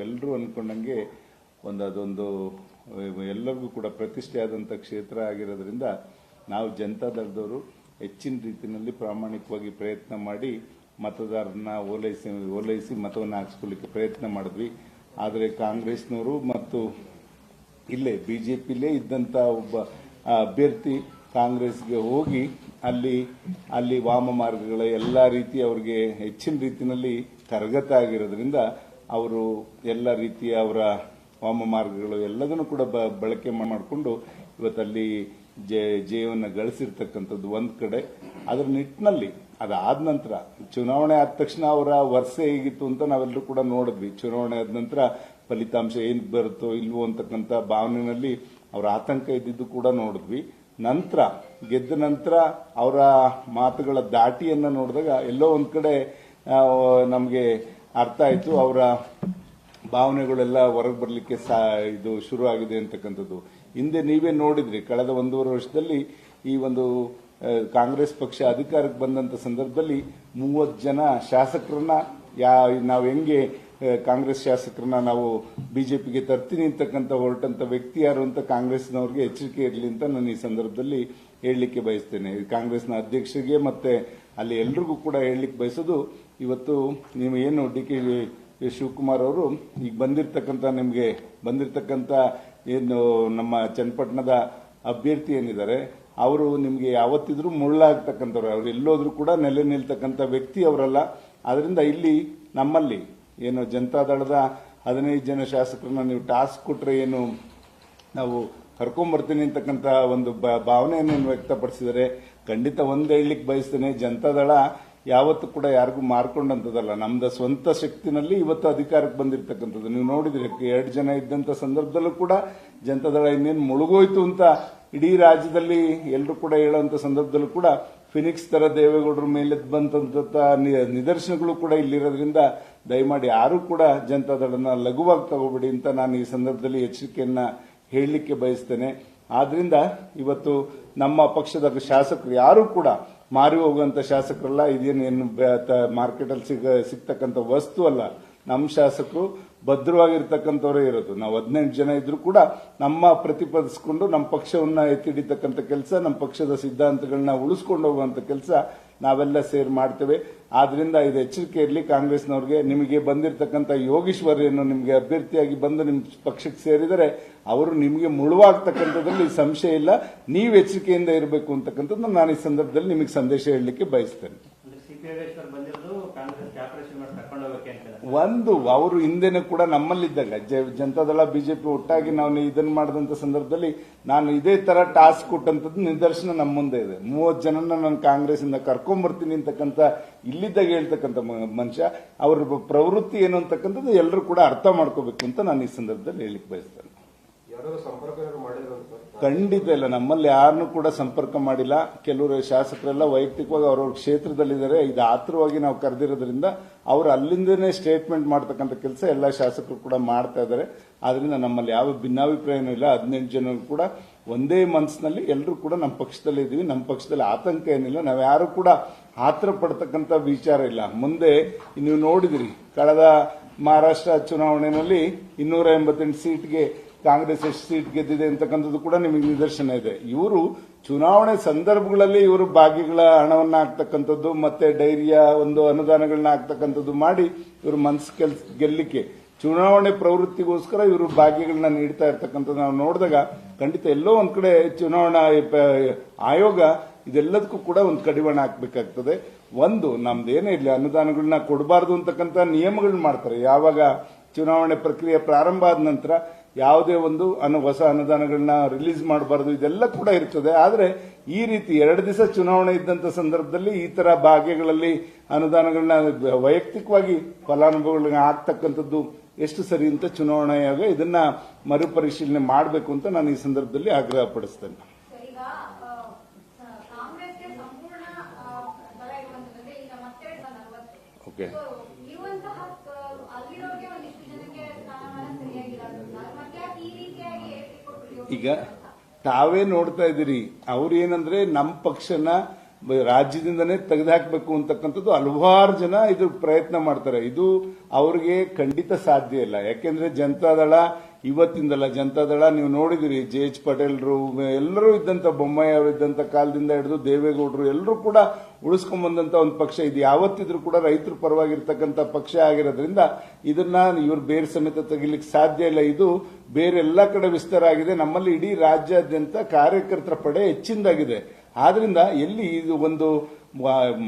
ನೀವೆಲ್ಲರೂ ಅಂದ್ಕೊಂಡಂಗೆ ಒಂದು ಅದೊಂದು ಎಲ್ಲರಿಗೂ ಕೂಡ ಪ್ರತಿಷ್ಠೆ ಆದಂಥ ಕ್ಷೇತ್ರ ಆಗಿರೋದ್ರಿಂದ ನಾವು ಜನತಾದಳದವರು ಹೆಚ್ಚಿನ ರೀತಿಯಲ್ಲಿ ಪ್ರಾಮಾಣಿಕವಾಗಿ ಪ್ರಯತ್ನ ಮಾಡಿ ಮತದಾರರನ್ನ ಓಲೈಸಿ ಓಲೈಸಿ ಮತವನ್ನು ಹಾಕಿಸ್ಕೊಳ್ಳಿಕ್ಕೆ ಪ್ರಯತ್ನ ಮಾಡಿದ್ವಿ. ಆದರೆ ಕಾಂಗ್ರೆಸ್ನವರು ಮತ್ತು ಇಲ್ಲೇ ಬಿಜೆಪಿಲೇ ಇದ್ದಂಥ ಒಬ್ಬ ಅಭ್ಯರ್ಥಿ ಕಾಂಗ್ರೆಸ್ಗೆ ಹೋಗಿ ಅಲ್ಲಿ ಅಲ್ಲಿ ವಾಮ ಮಾರ್ಗಗಳ ಎಲ್ಲ ರೀತಿ ಅವರಿಗೆ ಹೆಚ್ಚಿನ ರೀತಿಯಲ್ಲಿ ಕರಗತ ಆಗಿರೋದ್ರಿಂದ ಅವರು ಎಲ್ಲ ರೀತಿಯ ಅವರ ವಾಮ ಮಾರ್ಗಗಳು ಎಲ್ಲದನ್ನು ಕೂಡ ಬಳಕೆ ಮಾಡಿಕೊಂಡು ಇವತ್ತಲ್ಲಿ ಜೆ ಜಯವನ್ನು ಗಳಿಸಿರ್ತಕ್ಕಂಥದ್ದು ಒಂದು ಕಡೆ. ಅದರ ನಿಟ್ಟಿನಲ್ಲಿ ಅದಾದ ನಂತರ ಚುನಾವಣೆ ಆದ ತಕ್ಷಣ ಅವರ ವರ್ಷ ಹೇಗಿತ್ತು ಅಂತ ನಾವೆಲ್ಲರೂ ಕೂಡ ನೋಡಿದ್ವಿ. ಚುನಾವಣೆ ಆದ ನಂತರ ಫಲಿತಾಂಶ ಏನು ಬರುತ್ತೋ ಇಲ್ವೋ ಅಂತಕ್ಕಂಥ ಭಾವನೆಯಲ್ಲಿ ಅವರ ಆತಂಕ ಇದ್ದಿದ್ದು ಕೂಡ ನೋಡಿದ್ವಿ. ನಂತರ, ಗೆದ್ದ ನಂತರ ಅವರ ಮಾತುಗಳ ದಾಟಿಯನ್ನು ನೋಡಿದಾಗ ಎಲ್ಲೋ ಒಂದು ಕಡೆ ನಮಗೆ ಅರ್ಥ ಆಯ್ತು. ಅವರ ಭಾವನೆಗಳೆಲ್ಲ ಹೊರಗೆ ಬರಲಿಕ್ಕೆ ಇದು ಶುರು ಆಗಿದೆ ಅಂತಕ್ಕಂಥದ್ದು. ಹಿಂದೆ ನೀವೇ ನೋಡಿದ್ರಿ, ಕಳೆದ ಒಂದೂವರೆ ವರ್ಷದಲ್ಲಿ ಈ ಒಂದು ಕಾಂಗ್ರೆಸ್ ಪಕ್ಷ ಅಧಿಕಾರಕ್ಕೆ ಬಂದಂತ ಸಂದರ್ಭದಲ್ಲಿ ಮೂವತ್ತು ಜನ ಶಾಸಕರನ್ನ ಯಾ, ನಾವು ಹೆಂಗೆ ಕಾಂಗ್ರೆಸ್ ಶಾಸಕರನ್ನ ನಾವು ಬಿಜೆಪಿಗೆ ತರ್ತೀನಿ ಅಂತಕ್ಕಂಥ ಹೊರಟಂತ ವ್ಯಕ್ತಿ ಯಾರು ಅಂತ ಕಾಂಗ್ರೆಸ್ನವ್ರಿಗೆ ಎಚ್ಚರಿಕೆ ಇರಲಿ ಅಂತ ನಾನು ಈ ಸಂದರ್ಭದಲ್ಲಿ ಹೇಳಲಿಕ್ಕೆ ಬಯಸ್ತೇನೆ. ಕಾಂಗ್ರೆಸ್ನ ಅಧ್ಯಕ್ಷರಿಗೆ ಮತ್ತೆ ಅಲ್ಲಿ ಎಲ್ರಿಗೂ ಕೂಡ ಹೇಳಲಿಕ್ಕೆ ಬಯಸೋದು, ಇವತ್ತು ನೀವು ಏನು ಡಿ ಕೆ ಶಿವಕುಮಾರ್ ಅವರು ಈಗ ಬಂದಿರತಕ್ಕಂಥ ನಿಮಗೆ ಬಂದಿರತಕ್ಕಂಥ ಏನು ನಮ್ಮ ಚನ್ನಪಟ್ಟಣದ ಅಭ್ಯರ್ಥಿ ಏನಿದ್ದಾರೆ, ಅವರು ನಿಮಗೆ ಯಾವತ್ತಿದ್ರೂ ಮುಳ್ಳಾಗ್ತಕ್ಕಂಥವ್ರು. ಅವ್ರು ಎಲ್ಲೋದ್ರೂ ಕೂಡ ನೆಲೆ ನಿಲ್ತಕ್ಕಂಥ ವ್ಯಕ್ತಿ ಅವರಲ್ಲ. ಅದರಿಂದ ಇಲ್ಲಿ ನಮ್ಮಲ್ಲಿ ಏನು ಜನತಾದಳದ ಹದಿನೈದು ಜನ ಶಾಸಕರನ್ನ ನೀವು ಟಾಸ್ಕ್ ಕೊಟ್ರೆ ಏನು ನಾವು ಕರ್ಕೊಂಬರ್ತೀನಿ ಅಂತಕ್ಕಂಥ ಒಂದು ಭಾವನೆಯನ್ನು ವ್ಯಕ್ತಪಡಿಸಿದರೆ ಖಂಡಿತ ಒಂದು ಹೇಳಲಿಕ್ಕೆ ಬಯಸ್ತೇನೆ. ಜನತಾದಳ ಯಾವತ್ತೂ ಕೂಡ ಯಾರಿಗೂ ಮಾರ್ಕೊಂಡಂತದಲ್ಲ ನಮ್ದ ಸ್ವಂತ ಶಕ್ತಿನಲ್ಲಿ ಇವತ್ತು ಅಧಿಕಾರಕ್ಕೆ ಬಂದಿರತಕ್ಕಂಥದ್ದು. ನೀವು ನೋಡಿದ್ರೆ ಎರಡು ಜನ ಇದ್ದಂತ ಸಂದರ್ಭದಲ್ಲೂ ಕೂಡ ಜನತಾದಳ ಇನ್ನೇನು ಮುಳುಗೋಯ್ತು ಅಂತ ಇಡೀ ರಾಜ್ಯದಲ್ಲಿ ಎಲ್ಲರೂ ಕೂಡ ಹೇಳುವಂತ ಸಂದರ್ಭದಲ್ಲೂ ಕೂಡ ಫಿನಿಕ್ಸ್ ತರ ದೇವೇಗೌಡರ ಮೇಲೆ ಬಂತ ನಿದರ್ಶನಗಳು ಕೂಡ ಇಲ್ಲಿರೋದ್ರಿಂದ ದಯಮಾಡಿ ಯಾರು ಕೂಡ ಜನತಾದಳನ ಲಘುವಾಗಿ ತಗೋಬೇಡಿ ಅಂತ ನಾನು ಈ ಸಂದರ್ಭದಲ್ಲಿ ಎಚ್ಚರಿಕೆಯನ್ನ ಹೇಳಲಿಕ್ಕೆ ಬಯಸ್ತೇನೆ. ಆದ್ರಿಂದ ಇವತ್ತು ನಮ್ಮ ಪಕ್ಷದ ಶಾಸಕರು ಯಾರು ಕೂಡ ಮಾರಿ ಹೋಗುವಂತ ಶಾಸಕರಲ್ಲ ಇದೇನು ಮಾರ್ಕೆಟ್ ಅಲ್ಲಿ ಸಿಗ, ಸಿಗ್ತಕ್ಕಂಥ ವಸ್ತು ಅಲ್ಲ. ನಮ್ಮ ಶಾಸಕರು ಭದ್ರವಾಗಿರ್ತಕ್ಕಂಥವರೇ ಇರೋದು. ನಾವು ಹದಿನೆಂಟು ಜನ ಇದ್ರು ಕೂಡ ನಮ್ಮ ಪ್ರತಿಪಾದಿಸಿಕೊಂಡು ನಮ್ಮ ಪಕ್ಷವನ್ನ ಎತ್ತಿಡಿತಕ್ಕಂಥ ಕೆಲಸ, ನಮ್ಮ ಪಕ್ಷದ ಸಿದ್ಧಾಂತಗಳನ್ನ ಉಳಿಸ್ಕೊಂಡು ಹೋಗುವಂತ ಕೆಲಸ ನಾವೆಲ್ಲ ಸೇರ್ ಮಾಡ್ತೇವೆ. ಆದ್ರಿಂದ ಇದು ಎಚ್ಚರಿಕೆ ಇರಲಿ, ಕಾಂಗ್ರೆಸ್ನವ್ರಿಗೆ. ನಿಮಗೆ ಬಂದಿರತಕ್ಕಂಥ ಯೋಗೀಶ್ವರ್ಯನ್ನು ನಿಮಗೆ ಅಭ್ಯರ್ಥಿಯಾಗಿ ಬಂದು ನಿಮ್ಮ ಪಕ್ಷಕ್ಕೆ ಸೇರಿದರೆ ಅವರು ನಿಮಗೆ ಮುಳುವಾಗ್ತಕ್ಕಂಥದ್ರಲ್ಲಿ ಸಂಶಯ ಇಲ್ಲ. ನೀವು ಎಚ್ಚರಿಕೆಯಿಂದ ಇರಬೇಕು ಅಂತಕ್ಕಂಥದ್ದು ನಾನು ಈ ಸಂದರ್ಭದಲ್ಲಿ ನಿಮಗೆ ಸಂದೇಶ ಹೇಳಲಿಕ್ಕೆ ಬಯಸ್ತೇನೆ. ಒಂದು, ಅವರು ಹಿಂದೆನೂ ಕೂಡ ನಮ್ಮಲ್ಲಿದ್ದಾಗ. ಜನತಾದಳ, ಬಿಜೆಪಿ ಒಟ್ಟಾಗಿ ನಾವು ಇದನ್ನ ಮಾಡಿದಂತ ಸಂದರ್ಭದಲ್ಲಿ ನಾನು ಇದೇ ತರ ಟಾಸ್ಕ್ ಕೊಟ್ಟಂತದ್ದು ನಿದರ್ಶನ ನಮ್ಮ ಮುಂದೆ ಇದೆ. ಮೂವತ್ತು ಜನನ ನಾನು ಕಾಂಗ್ರೆಸ್ ಇಂದ ಕರ್ಕೊಂಡ್ಬರ್ತೀನಿ ಅಂತಕ್ಕಂಥ, ಇಲ್ಲಿದ್ದಾಗ ಹೇಳ್ತಕ್ಕಂಥ ಮ- ಮನುಷ್ಯ, ಅವ್ರ ಪ್ರವೃತ್ತಿ ಏನು ಅಂತಕ್ಕಂಥದ್ದು ಎಲ್ಲರೂ ಕೂಡ ಅರ್ಥ ಮಾಡ್ಕೋಬೇಕು ಅಂತ ನಾನು ಈ ಸಂದರ್ಭದಲ್ಲಿ ಹೇಳಿಕ್ ಬಯಸ್ತೇನೆ. ಖಂಡಿತ ಇಲ್ಲ. ನಮ್ಮಲ್ಲಿ ಯಾರನ್ನೂ ಕೂಡ ಸಂಪರ್ಕ ಮಾಡಿಲ್ಲ. ಕೆಲವರು ಶಾಸಕರೆಲ್ಲ ವೈಯಕ್ತಿಕವಾಗಿ ಅವ್ರವ್ರ ಕ್ಷೇತ್ರದಲ್ಲಿದ್ದಾರೆ. ಇದು ಆತುರವಾಗಿ ನಾವು ಕರೆದಿರೋದ್ರಿಂದ ಅವರು ಅಲ್ಲಿಂದನೇ ಸ್ಟೇಟ್ಮೆಂಟ್ ಮಾಡ್ತಕ್ಕಂಥ ಕೆಲಸ ಎಲ್ಲ ಶಾಸಕರು ಕೂಡ ಮಾಡ್ತಾ ಇದ್ದಾರೆ. ಆದ್ರಿಂದ ನಮ್ಮಲ್ಲಿ ಯಾವ ಭಿನ್ನಾಭಿಪ್ರಾಯನೂ ಇಲ್ಲ. ಹದಿನೆಂಟು ಜನ ಕೂಡ ಒಂದೇ ಮನಸ್ಸಿನಲ್ಲಿ ಎಲ್ಲರೂ ಕೂಡ ನಮ್ಮ ಪಕ್ಷದಲ್ಲಿ ಇದ್ದೀವಿ. ನಮ್ಮ ಪಕ್ಷದಲ್ಲಿ ಆತಂಕ ಏನಿಲ್ಲ. ನಾವು ಯಾರು ಕೂಡ ಆತರ ಪಡ್ತಕ್ಕಂಥ ವಿಚಾರ ಇಲ್ಲ. ಮುಂದೆ ನೀವು ನೋಡಿದಿರಿ. ಕಳೆದ ಮಹಾರಾಷ್ಟ್ರ ಚುನಾವಣೆಯಲ್ಲಿ ಇನ್ನೂರ ಎಂಬತ್ತೆಂಟು ಸೀಟ್ಗೆ ಕಾಂಗ್ರೆಸ್ ಎಷ್ಟು ಸೀಟ್ ಗೆದ್ದಿದೆ ಅಂತಕ್ಕಂಥದ್ದು ಕೂಡ ನಿಮಗೆ ನಿದರ್ಶನ ಇದೆ. ಇವರು ಚುನಾವಣೆ ಸಂದರ್ಭಗಳಲ್ಲಿ ಇವರು ಭಾಗಿಗಳ ಹಣವನ್ನು ಹಾಕ್ತಕ್ಕಂಥದ್ದು ಮತ್ತೆ ಡೈರಿಯ ಒಂದು ಅನುದಾನಗಳನ್ನ ಹಾಕ್ತಕ್ಕಂಥದ್ದು ಮಾಡಿ ಇವರು ಮನ್ಸು ಕೆಲ್ಸ ಗೆಲ್ಲಿಕ್ಕೆ ಚುನಾವಣೆ ಪ್ರವೃತ್ತಿಗೋಸ್ಕರ ಇವರು ಭಾಗ್ಯಗಳನ್ನ ನೀಡ್ತಾ ಇರ್ತಕ್ಕಂಥದ್ದು ನಾವು ನೋಡಿದಾಗ ಖಂಡಿತ ಎಲ್ಲೋ ಒಂದ್ ಕಡೆ ಚುನಾವಣಾ ಆಯೋಗ ಇದೆಲ್ಲದಕ್ಕೂ ಕೂಡ ಒಂದು ಕಡಿವಾಣ ಹಾಕಬೇಕಾಗ್ತದೆ. ಒಂದು, ನಮ್ದೇನೇ ಇರಲಿ ಅನುದಾನಗಳನ್ನ ಕೊಡಬಾರ್ದು ಅಂತಕ್ಕಂಥ ನಿಯಮಗಳನ್ನ ಮಾಡ್ತಾರೆ. ಯಾವಾಗ ಚುನಾವಣೆ ಪ್ರಕ್ರಿಯೆ ಪ್ರಾರಂಭ ಆದ ನಂತರ ಯಾವುದೇ ಒಂದು ಅನು ಹೊಸ ಅನುದಾನಗಳನ್ನ ರಿಲೀಸ್ ಮಾಡಬಾರದು ಇದೆಲ್ಲ ಕೂಡ ಇರ್ತದೆ. ಆದರೆ ಈ ರೀತಿ ಎರಡು ದಿವಸ ಚುನಾವಣೆ ಇದ್ದಂತ ಸಂದರ್ಭದಲ್ಲಿ ಈ ತರ ಭಾಗ್ಯಗಳಲ್ಲಿ ಅನುದಾನಗಳನ್ನ ವೈಯಕ್ತಿಕವಾಗಿ ಫಲಾನುಭವಿಗಳನ್ನ ಆಗ್ತಕ್ಕಂಥದ್ದು ಎಷ್ಟು ಸರಿ ಅಂತ ಚುನಾವಣೆಯಾಗ ಇದನ್ನ ಮರುಪರಿಶೀಲನೆ ಮಾಡಬೇಕು ಅಂತ ನಾನು ಈ ಸಂದರ್ಭದಲ್ಲಿ ಆಗ್ರಹ ಪಡಿಸ್ತೇನೆ. ಸರ್, ಈಗ ತಾವೇ ನೋಡ್ತಾ ಇದ್ದೀರಿ ಅವ್ರು ಏನಂದ್ರೆ ನಮ್ಮ ಪಕ್ಷನ ರಾಜ್ಯದಿಂದನೇ ತೆಗೆದುಹಾಕಬೇಕು ಅಂತಕ್ಕಂಥದ್ದು ಹಲವಾರು ಜನ ಇದು ಪ್ರಯತ್ನ ಮಾಡ್ತಾರೆ. ಇದು ಅವ್ರಿಗೆ ಖಂಡಿತ ಸಾಧ್ಯ ಇಲ್ಲ. ಯಾಕೆಂದ್ರೆ ಜನತಾದಳ ಇವತ್ತಿಂದಲ್ಲ ಜನತಾದಳ ನೀವು ನೋಡಿದಿರಿ, ಜೆ ಎಚ್ ಪಟೇಲ್ರು, ಎಲ್ಲರೂ ಇದ್ದಂತ ಬೊಮ್ಮಾಯಿ ಅವರು ಇದ್ದಂತ ಕಾಲದಿಂದ ಹಿಡಿದು ದೇವೇಗೌಡರು, ಎಲ್ಲರೂ ಕೂಡ ಉಳಿಸ್ಕೊಂಡ್ ಬಂದಂತ ಒಂದು ಪಕ್ಷ ಇದು. ಯಾವತ್ತಿದ್ರೂ ಕೂಡ ರೈತರ ಪರವಾಗಿರ್ತಕ್ಕಂಥ ಪಕ್ಷ ಆಗಿರೋದ್ರಿಂದ ಇದನ್ನ ಇವರು ಬೇರೆ ಸಮೇತ ತೆಗಿಲಿಕ್ಕೆ ಸಾಧ್ಯ ಇಲ್ಲ. ಇದು ಬೇರೆ ಎಲ್ಲ ಕಡೆ ವಿಸ್ತಾರ ಆಗಿದೆ. ನಮ್ಮಲ್ಲಿ ಇಡೀ ರಾಜ್ಯಾದ್ಯಂತ ಕಾರ್ಯಕರ್ತರ ಪಡೆ ಹೆಚ್ಚಿಂದಾಗಿದೆ. ಆದ್ರಿಂದ ಎಲ್ಲಿ ಇದು ಒಂದು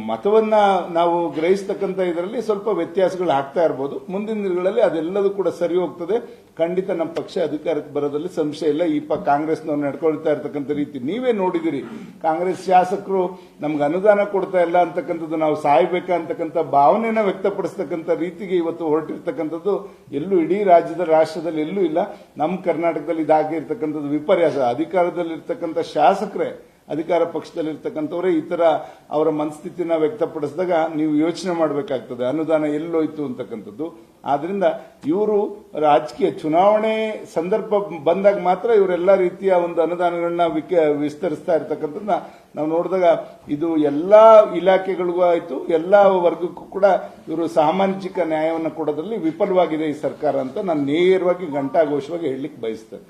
ಮತವನ್ನ ನಾವು ಗ್ರಹಿಸ್ತಕ್ಕಂಥ ಇದರಲ್ಲಿ ಸ್ವಲ್ಪ ವ್ಯತ್ಯಾಸಗಳು ಆಗ್ತಾ ಇರಬಹುದು ಮುಂದಿನ ದಿನಗಳಲ್ಲಿ ಅದೆಲ್ಲದೂ ಕೂಡ ಸರಿ ಹೋಗ್ತದೆ. ಖಂಡಿತ ನಮ್ಮ ಪಕ್ಷ ಅಧಿಕಾರಕ್ಕೆ ಬರೋದ್ರಲ್ಲಿ ಸಂಶಯ ಇಲ್ಲ. ಈ ಪ ಕಾಂಗ್ರೆಸ್ನವ್ರು ನಡ್ಕೊಳ್ತಾ ಇರ್ತಕ್ಕಂಥ ರೀತಿ ನೀವೇ ನೋಡಿದಿರಿ. ಕಾಂಗ್ರೆಸ್ ಶಾಸಕರು ನಮ್ಗೆ ಅನುದಾನ ಕೊಡ್ತಾ ಇಲ್ಲ ಅಂತಕ್ಕಂಥದ್ದು, ನಾವು ಸಾಯ್ಬೇಕಾ ಅಂತಕ್ಕಂಥ ಭಾವನೆನ ವ್ಯಕ್ತಪಡಿಸ್ತಕ್ಕಂಥ ರೀತಿಗೆ ಇವತ್ತು ಹೊರಟಿರ್ತಕ್ಕಂಥದ್ದು ಎಲ್ಲೂ ಇಡೀ ರಾಜ್ಯದ, ರಾಷ್ಟ್ರದಲ್ಲಿ ಎಲ್ಲೂ ಇಲ್ಲ. ನಮ್ಮ ಕರ್ನಾಟಕದಲ್ಲಿ ಇದಾಗಿರ್ತಕ್ಕಂಥದ್ದು ವಿಪರ್ಯಾಸ. ಅಧಿಕಾರದಲ್ಲಿರ್ತಕ್ಕಂಥ ಶಾಸಕರೇ ಅಧಿಕಾರ ಪಕ್ಷದಲ್ಲಿರ್ತಕ್ಕಂಥವರೇ ಈ ತರ ಅವರ ಮನಸ್ಥಿತಿನ ವ್ಯಕ್ತಪಡಿಸಿದಾಗ ನೀವು ಯೋಚನೆ ಮಾಡಬೇಕಾಗ್ತದೆ. ಅನುದಾನ ಎಲ್ಲೋಯ್ತು ಅಂತಕ್ಕಂಥದ್ದು. ಆದ್ರಿಂದ ಇವರು ರಾಜಕೀಯ ಚುನಾವಣೆ ಸಂದರ್ಭ ಬಂದಾಗ ಮಾತ್ರ ಇವರೆಲ್ಲ ರೀತಿಯ ಒಂದು ಅನುದಾನಗಳನ್ನ ವಿಸ್ತರಿಸ್ತಾ ಇರ್ತಕ್ಕಂಥದ್ದನ್ನ ನಾವು ನೋಡಿದಾಗ ಇದು ಎಲ್ಲಾ ಇಲಾಖೆಗಳಿಗೂ ಆಯಿತು, ಎಲ್ಲಾ ವರ್ಗಕ್ಕೂ ಕೂಡ ಇವರು ಸಾಮಾಜಿಕ ನ್ಯಾಯವನ್ನು ಕೊಡೋದ್ರಲ್ಲಿ ವಿಫಲವಾಗಿದೆ ಈ ಸರ್ಕಾರ ಅಂತ ನಾನು ನೇರವಾಗಿ ಘಂಟಾಘೋಷವಾಗಿ ಹೇಳಲಿಕ್ಕೆ ಬಯಸ್ತೇನೆ.